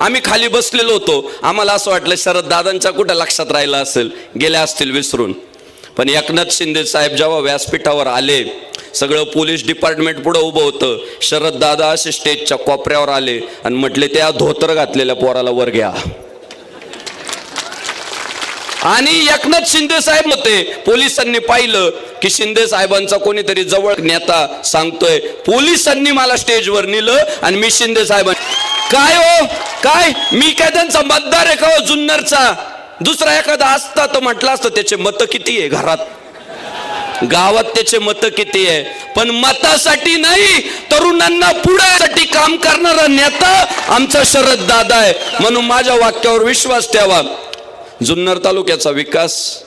आम्ही खाली बसलेलो होतो. आम्हाला असं वाटलं शरद दादांच्या कुठं लक्षात राहिलं असेल? गेल्या असतील विसरून. पण एकनाथ शिंदे साहेब जेव्हा व्यासपीठावर आले सगळं पोलीस डिपार्टमेंट पुढं उभं होतं. शरद दादा असे स्टेजच्या कोपऱ्यावर आले आणि म्हटले त्या धोतर घातलेल्या पोराला वर घ्या. आणि एकनाथ शिंदे साहेब होते पोलिसांनी पाहिलं की शिंदे साहेबांचा कोणीतरी जवळ नेता सांगतोय. पोलिसांनी मला स्टेजवर नेलं आणि मी शिंदे साहेबां काय हो? काय? मी काय त्यांचा मतदार आहे का हो जुन्नरचा? दुसरा एखादा असता तो म्हटलं असतं त्याचे मत किती आहे घरात? गावात त्याचे मत किती आहे? पण मतासाठी नाही तरुणांना पुढ्यासाठी काम करणारा नेता आमचा शरद दादा आहे. म्हणून माझ्या वाक्यावर विश्वास ठेवा. जुन्नर तालुक्याचा विकास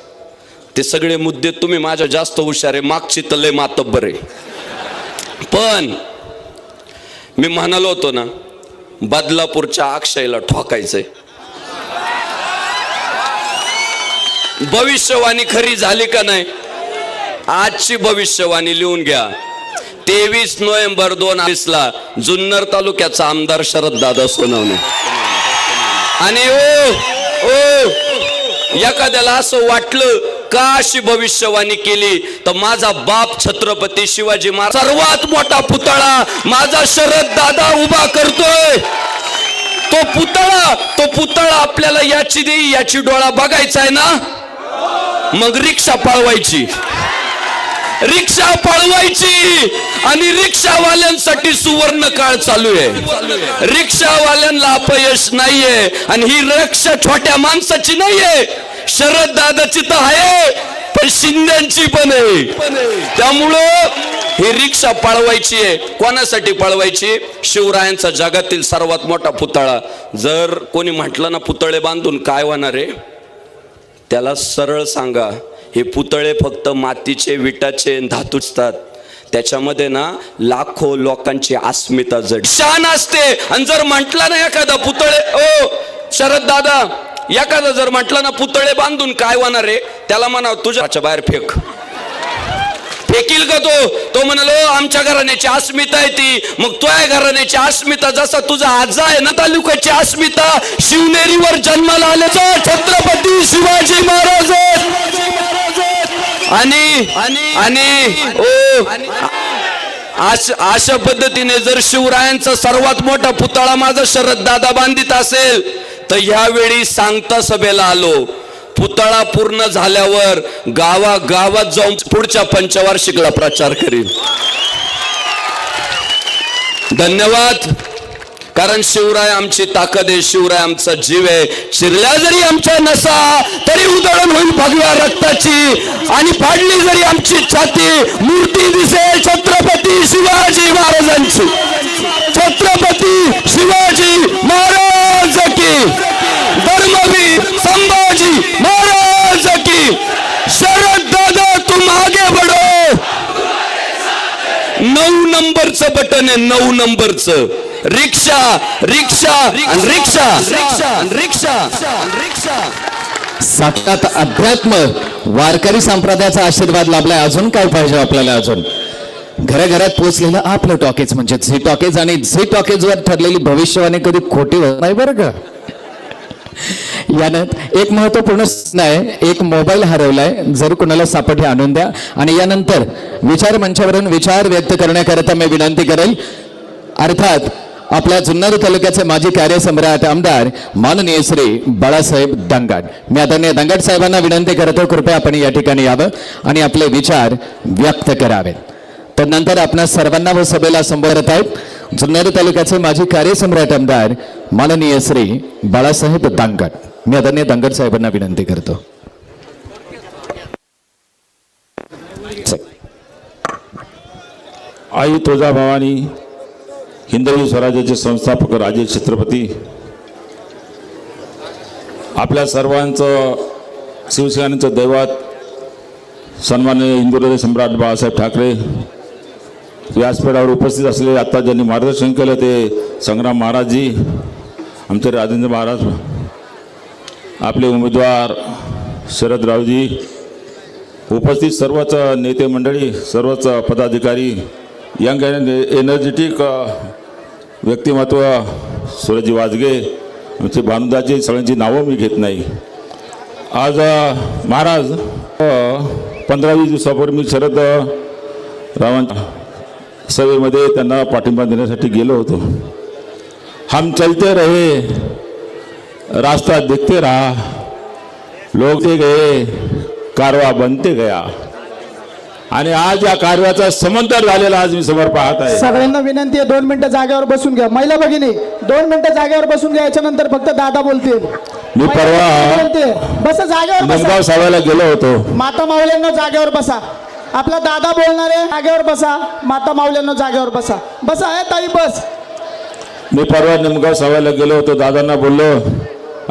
ते सगळे मुद्दे तुम्ही माझ्या जास्त हुशार आहे मागची तले मातब्बर आहे. पण मी म्हणालो होतो ना बदलापूरच्या अक्षयला ठोकायचंय. भविष्यवाणी खरी झाली का नाही? आजची भविष्यवाणी लिहून घ्या. तेवीस नोव्हेंबर दोन ला जुन्नर तालुक्याचा आमदार शरद दादा सोनवणे. आणि ओ ओ एखाद्याला असं वाटलं का अशी भविष्यवाणी केली तर माझा बाप छत्रपती शिवाजी महाराज सर्वात मोठा पुतळा माझा शरद दादा उभा करतोय. तो पुतळा तो पुतळा आपल्याला याची देई याची डोळा बघायचा आहे ना? मग रिक्षा पळवायची. रिक्षा पळवायची आणि रिक्षावाल्यांसाठी सुवर्ण काळ चालू आहे. रिक्षावाल्यांना अपयश नाहीये आणि ही रिक्षा छोट्या माणसाची नाहीये. शरद दादाची तर आहे पण शिंद्यांची पण आहे. त्यामुळं ही रिक्षा पळवायची आहे. कोणासाठी पळवायची? शिवरायांचा जगातील सर्वात मोठा पुतळा. जर कोणी म्हटलं ना पुतळे बांधून काय होणार आहे? त्याला सरळ सांगा. हे पुतळे फक्त मातीचे विटाचे धातूचतात त्याच्यामध्ये ना लाखो लोकांची अस्मिता जड शान असते. आणि जर म्हटलं ना एखादा पुतळे ओ शरद दादा एखादा जर म्हटलं ना पुतळे बांधून काय होणार रे? त्याला म्हणा तुझ्याच्या बाहेर फेक. फेकील का तो? तो म्हणालो आमच्या घराण्याची अस्मिता आहे ती. मग तुझ्या घराण्याची अस्मिता जसा तुझा आजा आहे ना तालुक्याची अस्मिता शिवनेरीवर जन्माला आल्याचा छत्रपती शिवाजी महाराज. आणि आणि ओ. अशा पद्धतीने जर शिवरायांचा सर्वात मोठा पुतळा माझा शरद दादा बांधित असेल तर यावेळी सांगता सभेला आलो. पुतळा पूर्ण झाल्यावर गावा गावात जाऊन पुढच्या पंचवार्षिकला प्रचार करील धन्यवाद. कारण शिवराय आमची ताकद आहे शिवराय आमचा जीव आहे. शिरल्या जरी आमच्या नसा तरी उधळण होईल भगव्या रक्ताची. आणि फाडली जरी आमची छाती मूर्ती दिसेल छत्रपती शिवाजी महाराजांची. छत्रपती शिवाजी महाराज की. धर्मवीर संभाजी महाराज की. शरद दादा तुम आगे बडो नऊ नंबरचं बटन आहे नऊ नंबरचं. रिक्षा रिक्षा रिक्षा रिक्षा रिक्षा रिक्षा. साक्षात अध्यात्म वारकरी संप्रदायाचा आशीर्वाद लाभलाय. अजून काय पाहिजे आपल्याला अजून? घराघरात पोहोचलेलं आपलं टॉकेज म्हणजे झी टॉकेज आणि झी टॉकेज वर ठरलेली भविष्यवाणी कधी खोटी होत नाही बरं का? यानंतर एक महत्त्वपूर्ण आहे. एक मोबाईल हरवलाय. जर कुणाला सापडले आणून द्या. आणि यानंतर विचार मंचावरून विचार व्यक्त करण्याकरता मी विनंती करेल. अर्थात आपल्या जुन्नर तालुक्याचे माजी कार्यसम्राट आमदार माननीय श्री बाळासाहेब दंगाट मी आदरणीय दंगाट साहेबांना विनंती करतो कृपया आपण या ठिकाणी यावं आणि आपले विचार व्यक्त करावेत. तर नंतर आपणा सर्वांना व सभेला संबोधत आहेत. जुन्नर तालुक्याचे माजी कार्यसम्राट आमदार माननीय श्री बाळासाहेब दांगड. मी आदरणीय दांगड साहेबांना विनंती करतो. आई तुळजाभवानी हिंदवी स्वराज्याचे संस्थापक राजे छत्रपती. आपल्या सर्वांचं शिवसेनेचं दैवत सन्माननीय हिंदुहृदय सम्राट बाळासाहेब ठाकरे. व्यासपीठावर उपस्थित असलेले आता ज्यांनी मार्गदर्शन केलं ते संग्राम महाराजजी आमचे राजेंद्र महाराज आपले उमेदवार शरदरावजी उपस्थित सर्वच नेते मंडळी सर्वच पदाधिकारी यंग अँड एनर्जेटिक व्यक्तिमत्व सूरजी वाजगे आमचे भानुदाची सगळ्यांची नावं मी घेत नाही. आज महाराज पंधरा वीस दिवसापूर्वी मी शरद रावांच्या सभेमध्ये त्यांना पाठिंबा देण्यासाठी गेलो होतो. हम चलते रहे रास्ता देखते रहा लोग ते गए कारवा बनते गया. आणि आज या कारव्याचा समंतर झालेला आज मी समोर पाहत आहे. सगळ्यांना विनंती आहे दोन मिनिटं जागेवर बसून घ्या. महिला भगिनी दोन मिनिटं जागेवर बसून घ्या याच्यानंतर फक्त दादा बोलतील. मी परवा-. बसा जागेवर निमगाव बसा सावायला गेलो होतो. माता माऊल्यांना जागेवर बसा. आपला दादा बोलणार आहे जागेवर बसा. माता माऊल्यांना जागेवर बसा. बसा आहे ताई बस. मी परवा निमगाव सावायला गेलो होतो दादांना बोललो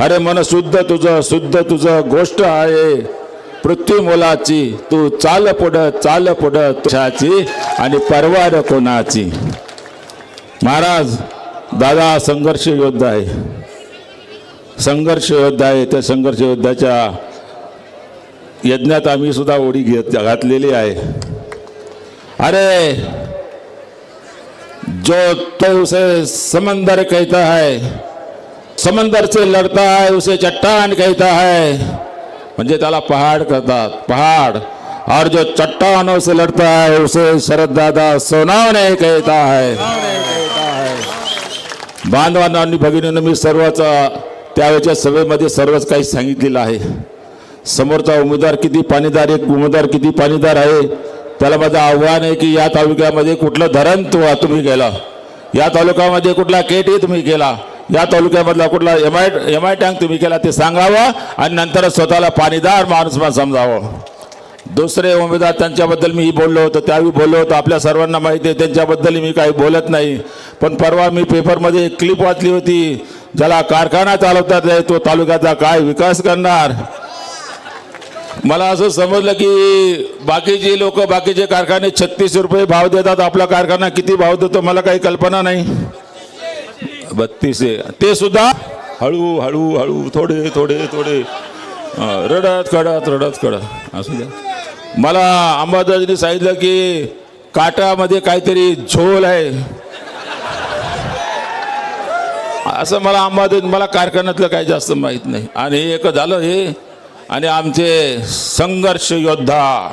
अरे मन शुद्ध तुझं शुद्ध तुझं गोष्ट आहे. पृथ्वी मुलाची तू चाल पुढं चाल पुढं तुझ्याची आणि परवार कोणाची. महाराज दादा संघर्ष योद्धा आहे. संघर्ष योद्धा आहे त्या संघर्ष योद्धाच्या यज्ञात आम्ही सुद्धा उडी घेत घातलेली आहे. अरे जो तो उसे समंदर कहता है समंदर से लड़ता है उसे चट्टान कहता है. म्हणजे त्याला पहाड करतात. पहाड. और जो चट्टानों से लड़ता है उसे शरद दादा सोनावणे कहता है। बांधवांना आणि भगिनींना मी सर्वच त्यावेळेच्या सभेमध्ये सर्वच काही सांगितलेलं आहे. समोरचा उमेदवार किती पाणीदार एक उमेदवार किती पाणीदार आहे त्याला माझं आव्हान आहे की या तालुक्यामध्ये कुठलं धरण तुम्ही केलं. या तालुक्यामध्ये कुठला केटी तुम्ही केला. या तालुक्यामधला कुठला M I M I tank तुम्ही केला ते सांगावं आणि नंतर स्वतःला पाणीदार माणूस समजावं. दुसरे उमेदवार त्यांच्याबद्दल मी बोललो होतो त्यावेळी बोललो होतो. आपल्या सर्वांना माहिती आहे त्यांच्याबद्दल मी काही बोलत नाही. पण परवा मी पेपरमध्ये एक क्लिप वाचली होती ज्याला कारखाना चालवतात तो तालुक्याचा काय विकास करणार? मला असं समजलं की बाकीचे लोक बाकीचे कारखाने छत्तीस रुपये भाव देतात आपला कारखाना किती भाव देतो मला काही कल्पना नाही. बत्तीस आहे. ते सुद्धा हळू हळू हळू थोडे थोडे थोडे. रडत कडत रडत कडत असू द्या. मला अंबादाजीने सांगितलं की काटामध्ये काहीतरी झोल आहे. असं मला अंबादाजी मला कारखान्यातलं काही जास्त माहीत नाही. आणि हे एक झालं हे. आणि आमचे संघर्ष योद्धा.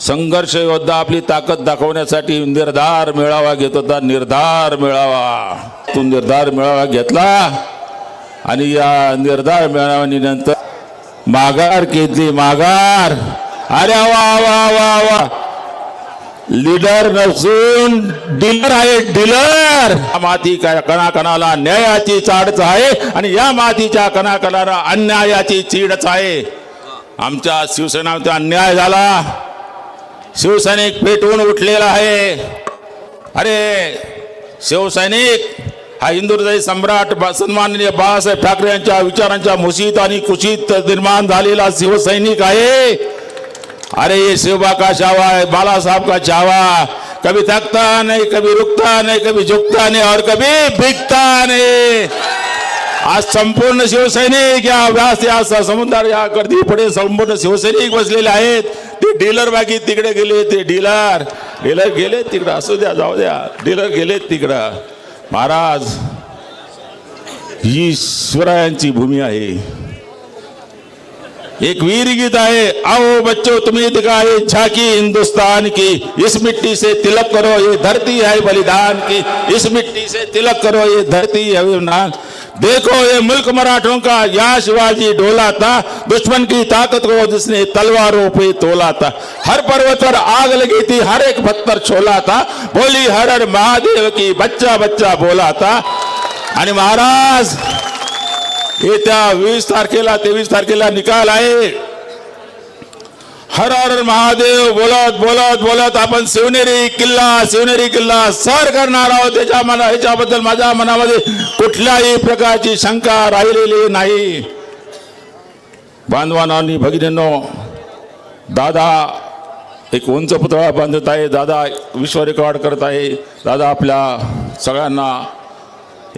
संघर्ष योद्धा आपली ताकद दाखवण्यासाठी निर्धार मेळावा घेत होता. निर्धार मेळावा. तो निर्धार मेळावा घेतला. आणि या निर्धार मेळाव्यानंतर माघार घेतली. माघार. अरे वा वा वा वा. लीडर नसून डीलर आहे. डीलर माती कणाकणाला न्यायाची चाडच आहे. आणि या मातीच्या कणाकणाला अन्यायाची चीडच आहे. आमच्या शिवसेना अन्याय झाला. शिवसैनिक पेटवून उठलेला आहे. अरे शिवसैनिक हा हिंदुहृदय सम्राट सन्माननीय बाळासाहेब ठाकरे यांच्या विचारांच्या मुशीत आणि कुशीत निर्माण झालेला शिवसैनिक आहे. अरे ये शिवबा का छावा है बाला साहब का छावा कभी थकता नहीं कभी रुकता नहीं कभी झुकता नहीं और कभी बिकता नहीं। आज संपूर्ण शिवसैनिक या व्यास या स- समुद्र या गर्दी पुढे संपूर्ण शिवसैनिक बसलेले आहेत. डीलर बाकी तिकडे गेले ते डीलर. डीलर गेले तिकडं, असू द्या, जाऊ द्या. डीलर गेले तिकडं. महाराज, ही शिवरायांची भूमी आहे. एक वीर गीत है आओ बच्चो, तुम्हें दिखाए झांकी हिंदुस्तान की, इस मिट्टी से तिलक करो, ये धरती है बलिदान की, इस मिट्टी से तिलक करो, ये धरती है देखो ये मुल्क मराठों का या शिवाजी डोला था दुश्मन की ताकत को जिसने तलवारों पे तोला था हर पर्वत पर आग लगी थी हर एक पत्थर छोला था बोली हर हर महादेव की बच्चा बच्चा बोला था आणि महाराज येत्या वीस तारखेला तेवीस तारखेला निकाल आहे हर हर महादेव बोलत बोलत बोलत आपण शिवनेरी किल्ला शिवनेरी किल्ला सर करणार आहोत. त्याच्या मना ह्याच्याबद्दल माझ्या मनामध्ये कुठल्याही प्रकारची शंका राहिलेली नाही. बांधवांनो भगिनींनो दादा एक उंच पुतळा बांधत आहे. दादा विश्व रेकॉर्ड करत आहे. दादा आपल्या सगळ्यांना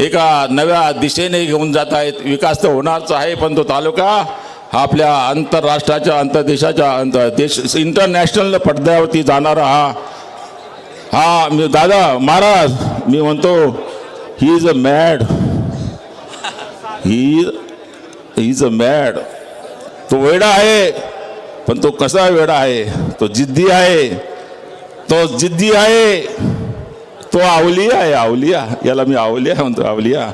एका नव्या दिशेने घेऊन जात आहेत. विकास तर होणारच आहे पण तो तालुका आपल्या आंतरराष्ट्राच्या आंतरदेशाच्या अंतर देश इंटरनॅशनल पडद्यावरती जाणारा हा हा मी दादा महाराज मी म्हणतो he is a mad he is a mad तो वेडा आहे पण तो कसा वेडा आहे? तो जिद्दी आहे. तो जिद्दी आहे. तो आवलिया आहे आवलिया. याला मी आवलिया म्हणतो Awaliya.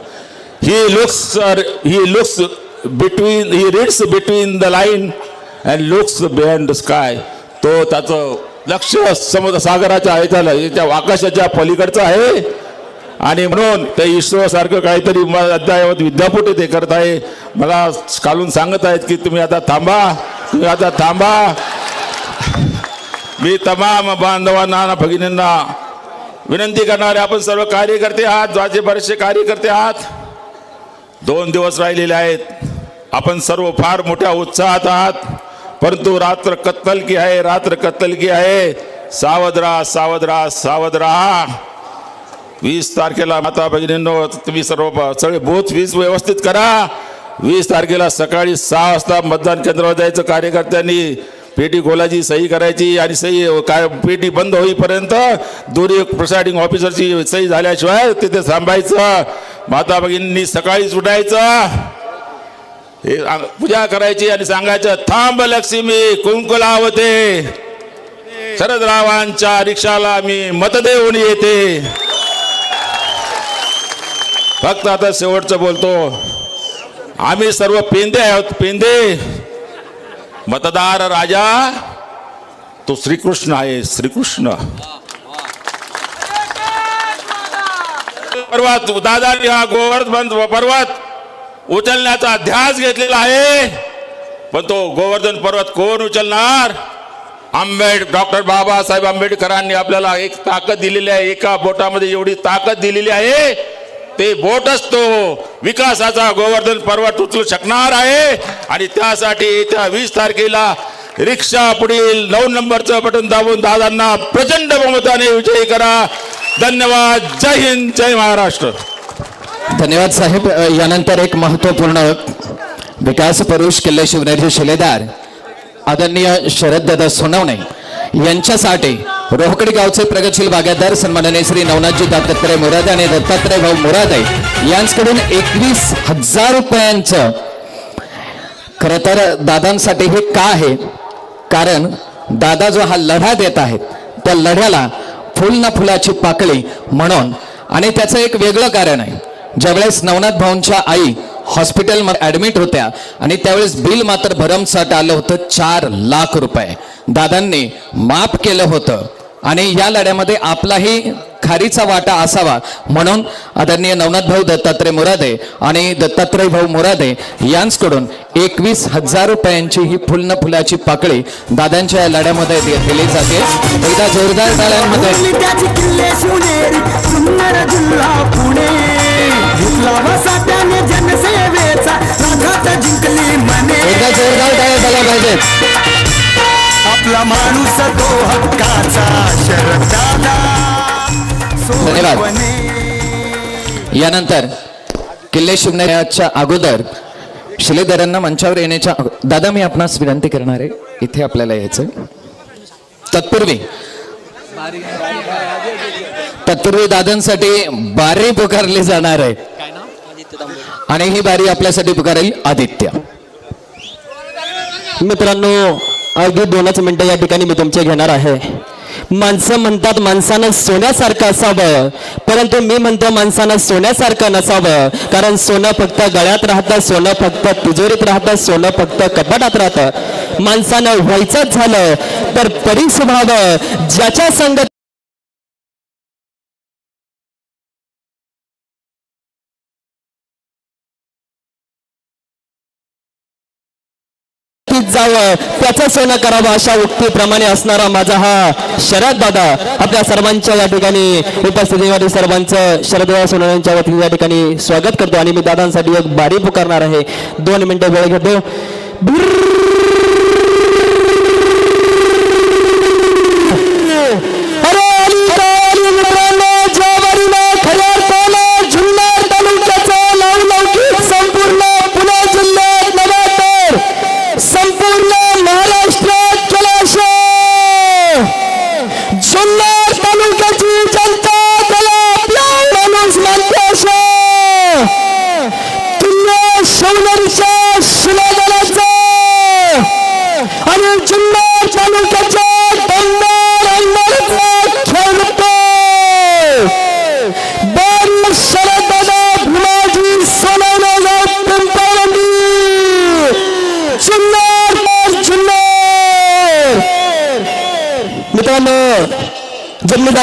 He looks he looks between he reads between the line and looks behind the sky तो त्याचं लक्ष समुद्र सागराच्या ह्याच्या याच्या आकाशाच्या पलीकडचं आहे. आणि म्हणून ते इस्रो सारखं काहीतरी म- अद्ययावत विद्यापीठ ते करत आहे. मला कालून सांगत आहेत की तुम्ही आता थांबा तुम्ही आता थांबा. मी तमाम बांधवांना भगिनींना विनंती करणारे आपण सर्व कार्यकर्ते आहात ज्वाचे बरेचसे कार्यकर्ते आहात. दोन दिवस राहिलेले आहेत. आपण सर्व फार मोठ्या उत्साहात आहात. परंतु रात्र कत्तल की आहे रात्र कत्तल की आहे. सावध राहा सावध राहा सावध राहा. वीस तारखेला माता भगिनींनो तुम्ही सर्व ब- सगळे बूथ वीस व्यवस्थित करा. वीस तारखेला सकाळी सहा वाजता मतदान केंद्रावर जायचं कार्यकर्त्यांनी. पेटी खोलायची सही करायची आणि सही काय पेटी बंद होईपर्यंत दोन्ही प्रिसाइडिंग ऑफिसरची सही झाल्याशिवाय तिथे थांबायचं. माता भगिनींनी सकाळीच उठायचं. हे पूजा करायची आणि सांगायचं थांब लक्ष्मी कुंकुलावते शरदरावांच्या रिक्षाला मी मत देऊन येते. फक्त आता शेवटचं बोलतो. आम्ही सर्व पेंदे आहोत पेंदे मतदार राजा तो श्रीकृष्ण आहे श्रीकृष्ण. पर्वत दादा हा गोवर्धन पर्वत. उचलण्याचा ध्यास घेतलेला आहे. पण तो गोवर्धन पर्वत कोण उचलणार? आंबेड डॉक्टर बाबासाहेब आंबेडकरांनी आपल्याला एक ताकद दिलेली आहे. एका बोटामध्ये एवढी ताकद दिलेली आहे. ते बोट असतो. विकासाचा गोवर्धन पर्वत उचलू शकणार आहे. आणि त्यासाठी येत्या वीस तारखेला रिक्षा पुढील नऊ नंबरचं बटन दाबून दादांना प्रचंड बहुमताने विजयी करा. धन्यवाद. जय हिंद. जय महाराष्ट्र. धन्यवाद साहेब. यानंतर एक महत्त्वपूर्ण विकास पुरुष किल्ले शिवनेरी शिलेदार आदरणीय शरददादा सोनवणे यांच्यासाठी रोहकडी गावचे प्रगतशील बागायतदार सन्माननीय श्री नवनाथजी दत्तात्रय मोरादे आणि दत्तात्रय भाऊ मोरादे यांच्याकडून एकवीस हजार रुपयांचं खर तर दादांसाठी हे का आहे? कारण दादा जो हा लढा देत आहेत त्या लढ्याला फुल ना फुलाची पाकळी म्हणून. आणि त्याचं एक वेगळं कारण आहे. ज्यावेळेस नवनाथ भाऊंच्या आई हॉस्पिटलमध्ये ऍडमिट होत्या आणि त्यावेळेस बिल मात्र भरमसाठ आलं होतं चार लाख रुपये. दादांनी माफ केलं होतं. आणि या लढ्यामध्ये आपलाही खारीचा वाटा असावा म्हणून आदरणीय नवनाथ भाऊ दत्तात्रय मोरादे आणि दत्तात्रय भाऊ मोरादे यांचकडून एकवीस हजार रुपयांची ही फुलन फुलाची पाकळी दादांच्या या लढ्यामध्ये दिली जाते. एकदा जोरदार टाळ्यांमध्ये घेतला वसा त्याने जनसेवेचा राधात जिंकली मने. एकदा जोरदार टाळ्या झाल्या पाहिजेत आपला माणूस तो हक्काचा शरदादा. धन्यवाद. यानंतर किल्ले शिवण्याच्या अगोदर शिलेदारांना मंचावर येण्याच्या दादा मी आपणास विनंती करणार आहे इथे आपल्याला यायचं तत्पूर्वी तत्पूर्वी दादांसाठी बारी पुकारली जाणार आहे. आणि ही बारी आपल्यासाठी पुकारेल आदित्य. मित्रांनो अगदी दोनच मिनिटं या ठिकाणी मी तुमचे घेणार आहे. माणसं म्हणतात माणसानं सोन्यासारखं असावं परंतु मी म्हणतो माणसानं सोन्यासारखं नसावं. कारण सोनं फक्त गळ्यात राहतं सोनं फक्त तिजोरीत राहतं सोनं फक्त कपाटात राहतं. माणसानं व्हायचंच झालं तर परिस्वभाव ज्याच्या संगत नक्कीच जावं त्याचं सोनं करावं अशा उक्तीप्रमाणे असणारा माझा हा शरद दादा आपल्या सर्वांच्या या ठिकाणी उपस्थितीमध्ये सर्वांचं शरद सोनवण्यांच्या वतीने या ठिकाणी स्वागत करतो आणि मी दादांसाठी एक बारी पुकारणार आहे दोन मिनिटं वेळ घेतो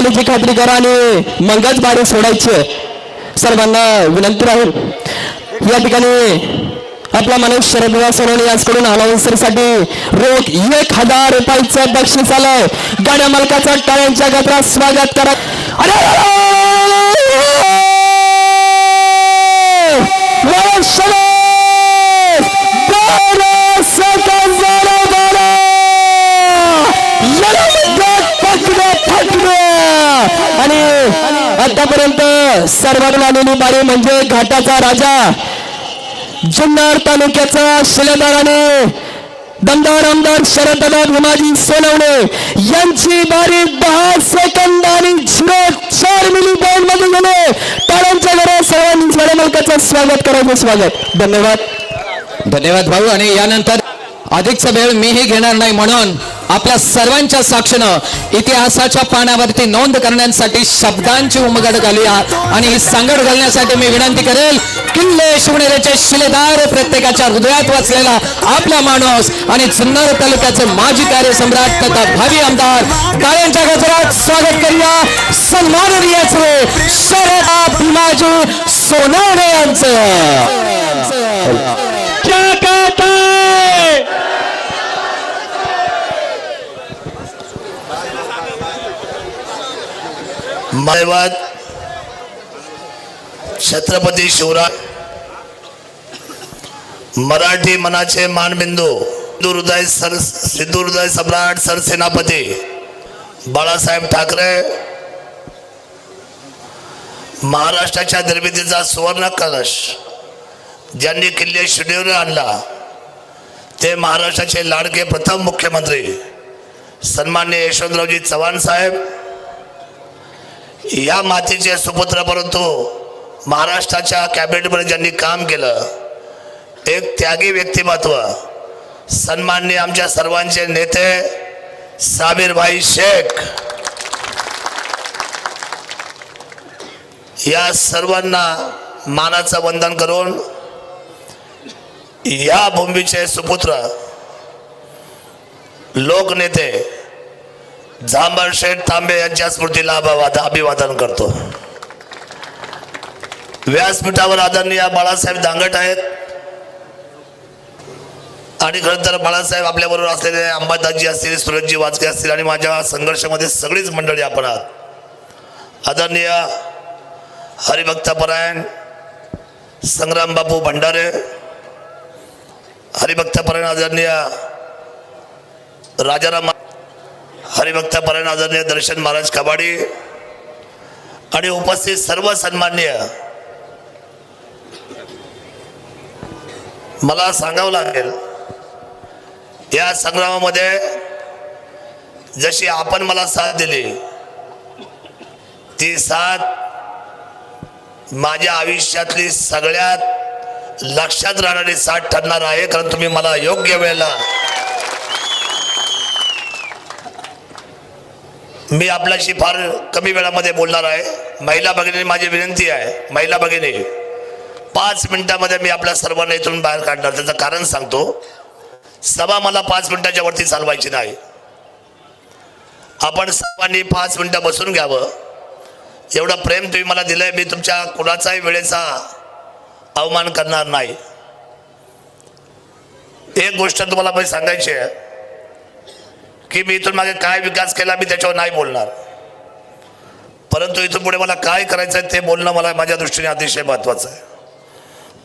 जमिनीदारीची खात्री करा आणि मगच बारी सोडायचे. सर्वांना विनंती राहील. या ठिकाणी आपला माणूस शरदराव सोनवणे याचकडून अनाउन्सरसाठी रोख एक हजार रुपयाचं बक्षीस आलंय. गाड्या मालकाचा टाळ्यांच्या गजरात स्वागत करा. अरे! शरद! आणि आतापर्यंत सर्वांना आलेली बारी म्हणजे घाटाचा राजा जुन्नर तालुक्याचा शिलेदाराने दमदार आमदार शरददादा भीमाजी सोनवणे. यांची बारी दहा सेकंद आणि झिरो चार मिली पॉईंटमध्ये गेले टाळांच्या घरात सर्वांनी झाडे मालकाचं स्वागत करायचं स्वागत. धन्यवाद. धन्यवाद भाऊ. आणि यानंतर अधिकचा वेळ मीही घेणार नाही म्हणून आपल्या सर्वांच्या साक्षीनं इतिहासाच्या पानावरती नोंद करण्यासाठी शब्दांची उमगड घाली आणि ही सांगड घालण्यासाठी मी विनंती करेल किल्ले शिवनेरीचे शिलेदार प्रत्येकाच्या हृदयात वाचलेला आपला माणूस आणि जुन्नर तालुक्याचे माजी कार्यसम्राट तथा भावी आमदार टाळ्यांच्या गजरात स्वागत करूया. सन्माननीय शरद भीमाजी सोनवणे यांचं. क्या कहता है? मायवाद छत्रपती शिवराय मराठी मनाचे मानबिंदू सिंधू हृदय सर सिद्धू हृदय सम्राट सरसेनापती बाळासाहेब ठाकरे महाराष्ट्राच्या निर्मितीचा सुवर्ण कलश ज्यांनी किल्ले शिडीवर आणला ते महाराष्ट्राचे लाडके प्रथम मुख्यमंत्री सन्मान्य यशवंतरावजी चव्हाण साहेब या मातीचे सुपुत्र परंतु महाराष्ट्राच्या कॅबिनेटमध्ये ज्यांनी काम केलं एक त्यागी व्यक्तिमत्व सन्माननीय आमच्या सर्वांचे नेते साबीरभाई शेख. या सर्वांना मानाचं वंदन करून या भूमीचे सुपुत्र लोकनेते झांबर शेठ तांबे यांच्या स्मृतीला अभिवादन करतो. व्यासपीठावर आदरणीय बाळासाहेब दांगट आहेत. आणि खरं तर बाळासाहेब आपल्याबरोबर असलेले अंबादासजी असतील सुरजजी वाजके असतील आणि माझ्या संघर्षामध्ये सगळीच मंडळी आपण आहात. आदरणीय हरिभक्तपरायण संग्राम बापू भंडारे हरिभक्तपरायण आदरणीय राजाराम हरिभक्तपरायण आदरणीय दर्शन महाराज कबाडे आणि उपस्थित सर्व सन्माननीय. मला सांगावं लागेल या संग्रामामध्ये जशी आपण मला साथ दिली ती साथ माझ्या आयुष्यातली सगळ्यात लक्षात राहणारी साथ ठरणार आहे कारण तुम्ही मला योग्य वेळेला मी आपल्याशी फार कमी वेळामध्ये बोलणार आहे. महिला भगिनी माझी विनंती आहे. महिला भगिनी पाच मिनिटामध्ये मी आपल्या सर्वांना इथून बाहेर काढणार. त्याचं कारण सांगतो. सभा मला पाच मिनिटाच्या वरती चालवायची नाही. आपण सर्वांनी पाच मिनिटं बसून घ्यावं. एवढं प्रेम तुम्ही मला दिलंय मी तुमच्या कुणाचाही वेळेचा अवमान करणार नाही. एक गोष्ट तुम्हाला पण सांगायची आहे. की मी इथून मागे काय विकास केला मी त्याच्यावर नाही बोलणार. परंतु इथून पुढे मला काय करायचं आहे ते बोलणं मला माझ्या दृष्टीने अतिशय महत्त्वाचं आहे.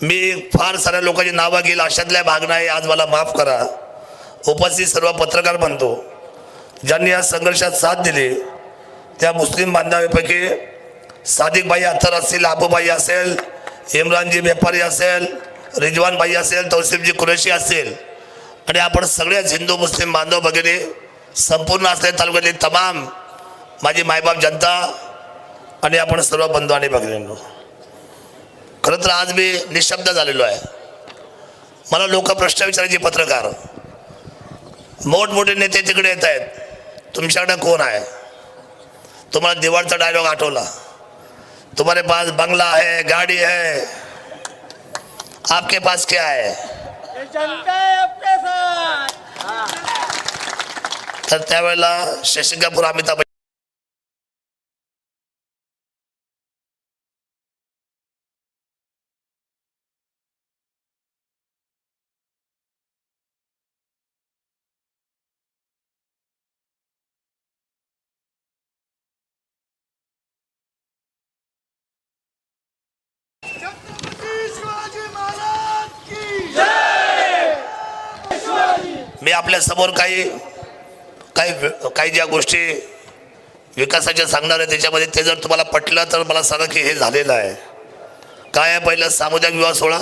मी फार साऱ्या लोकांची नावं घेईल अशातल्या भाग नाही आज मला माफ करा. उपस्थित सर्व पत्रकार म्हणतो ज्यांनी या संघर्षात साथ दिली त्या मुस्लिम बांधवांपैकी सादिकबाई अत्तर असतील आबूबाई असेल इम्रानजी व्यापारी असेल रिजवानबाई असेल तौसिफजी कुरेशी असेल आणि आपण सगळेच हिंदू मुस्लिम बांधव भगिनी संपूर्ण असलेल्या तालुक्यातली तमाम माझी मायबाप जनता आणि आपण सर्व बंधू आणि भगिनींनो. खरं तर आज मी निशब्द झालेलो आहे. मला लोक प्रश्न विचारायचे पत्रकार मोठमोठे नेते तिकडे येत आहेत. तुमच्याकडे कोण आहे? तुम्हाला दिवाळचा डायलॉग आठवला. तुम्हारे पास बंगला है गाड़ी है. आपके पास क्या है। तर त्यावेळेला शशी कपूर अमिताभ मी आपल्यासमोर काही काही काही ज्या गोष्टी विकासाच्या सांगणार आहे त्याच्यामध्ये ते जर तुम्हाला पटलं तर मला सांगा की हे झालेलं आहे. काय आहे पहिलं? सामुदायिक विवाह सोहळा?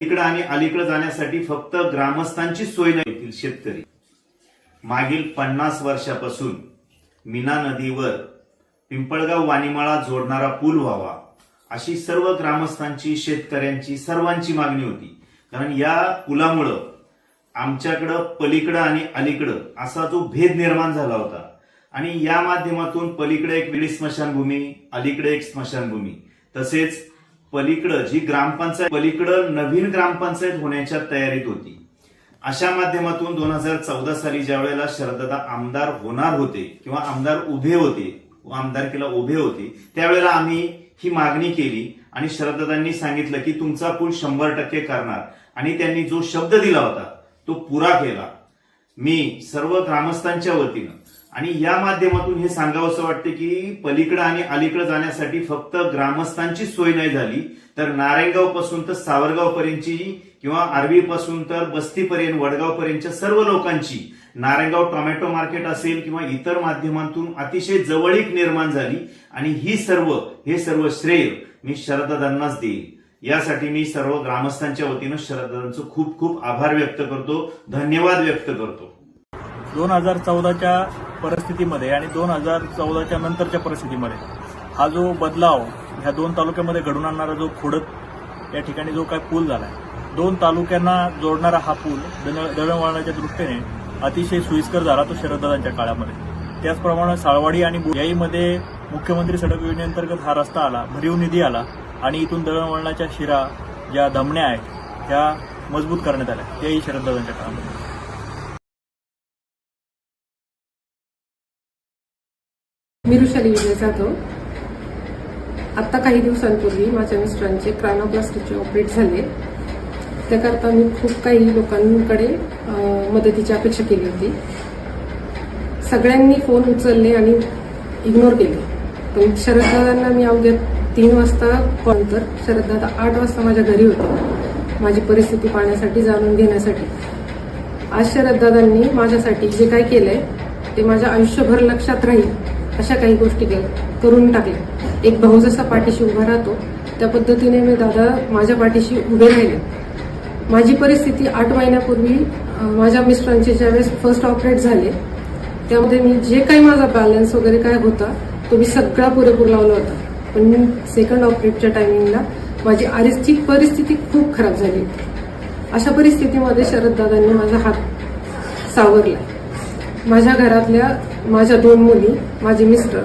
इकडं आणि अलीकडे जाण्यासाठी फक्त ग्रामस्थांची सोय नाही. येथील शेतकरी. मागील पन्नास वर्षापासून मीना नदीवर पिंपळगाव वाणीमाळा जोडणारा पूल व्हावा अशी सर्व ग्रामस्थांची शेतकऱ्यांची सर्वांची मागणी होती. कारण या पुलामुळं आमच्याकडं पलीकडं आणि अलीकडं असा जो भेद निर्माण झाला होता. आणि या माध्यमातून पलीकडे एक वेगळी स्मशानभूमी अलीकडे एक स्मशानभूमी. तसेच पलीकडं जी ग्रामपंचायत पलीकडं नवीन ग्रामपंचायत होण्याच्या तयारीत होती. अशा माध्यमातून दोन हजार चौदा साली ज्या वेळेला शरददा आमदार होणार होते किंवा आमदार उभे होते व आमदारकीला उभे होते त्यावेळेला आम्ही ही मागणी केली आणि शरददांनी सांगितलं की तुमचा पूल शंभर टक्के करणार. आणि त्यांनी जो शब्द दिला होता तो पुरा केला. मी सर्व ग्रामस्थांच्या वतीनं आणि या माध्यमातून हे सांगावंसं वाटतं की पलीकडं आणि अलीकडे जाण्यासाठी फक्त ग्रामस्थांची सोय नाही झाली तर नारायणगावपासून तर सावरगाव पर्यंतची किंवा आर्वी पासून तर बस्तीपर्यंत वडगाव पर्यंतच्या सर्व लोकांची नारायणगाव टोमॅटो मार्केट असेल किंवा इतर माध्यमांतून अतिशय जवळीक निर्माण झाली आणि ही सर्व हे सर्व श्रेय मी शरददांनाच देईल यासाठी मी सर्व ग्रामस्थांच्या वतीनं शरददांचं खूप खूप आभार व्यक्त करतो धन्यवाद व्यक्त करतो. दोन हजार चौदाच्या परिस्थितीमध्ये आणि दोन हजार चौदाच्या नंतरच्या परिस्थितीमध्ये हा जो बदलाव ह्या दोन तालुक्यामध्ये घडून आणणारा जो खोडत या ठिकाणी जो काय पूल झाला आहे दोन तालुक्यांना जोडणारा हा पूल दळ- दळणवळणाच्या दृष्टीने अतिशय सोयीस्कर झाला तो शरददादांच्या काळामध्ये. त्याचप्रमाणे साळवाडी आणि बु- याईमध्ये मुख्यमंत्री सडक योजनेअंतर्गत हा रस्ता आला भरीव निधी आला आणि इथून दळणवळणाच्या शिरा ज्या धमण्या आहेत त्या मजबूत करण्यात आल्या. त्याही शरददादांच्या काळामध्ये. मी ऋषाली विजय जाधव. आत्ता काही दिवसांपूर्वी माझ्या मिस्टरांचे क्रायोप्लास्टिकचे ऑपरेट झाले. त्याकरता मी खूप काही लोकांकडे मदतीची अपेक्षा केली होती. सगळ्यांनी फोन उचलले आणि इग्नोर केले. पण शरददादांना मी अवघ्या तीन वाजता नंतर शरददादा आठ वाजता माझ्या घरी होते. माझी परिस्थिती पाहण्यासाठी जाणून घेण्यासाठी. आज शरददादांनी माझ्यासाठी जे काय केलंय ते माझ्या आयुष्यभर लक्षात राहील. अशा काही गोष्टी करून टाकल्या. एक भाऊ जसा पाठीशी उभा राहतो त्या पद्धतीने मी दादा माझ्या पाठीशी उभे राहिले. माझी परिस्थिती आठ महिन्यापूर्वी माझ्या मिस्टरांचे ज्यावेळेस फर्स्ट ऑपरेट झाले त्यामध्ये मी जे काही माझा बॅलन्स वगैरे काय होता तो मी सगळा पुरेपूर लावला होता. पण मी सेकंड ऑपरेटच्या टायमिंगला माझी आर्थिक परिस्थिती खूप खराब झाली अशा परिस्थितीमध्ये शरददादांनी माझा हात सावरला. माझ्या घरातल्या माझ्या दोन मुली माझे मिस्टर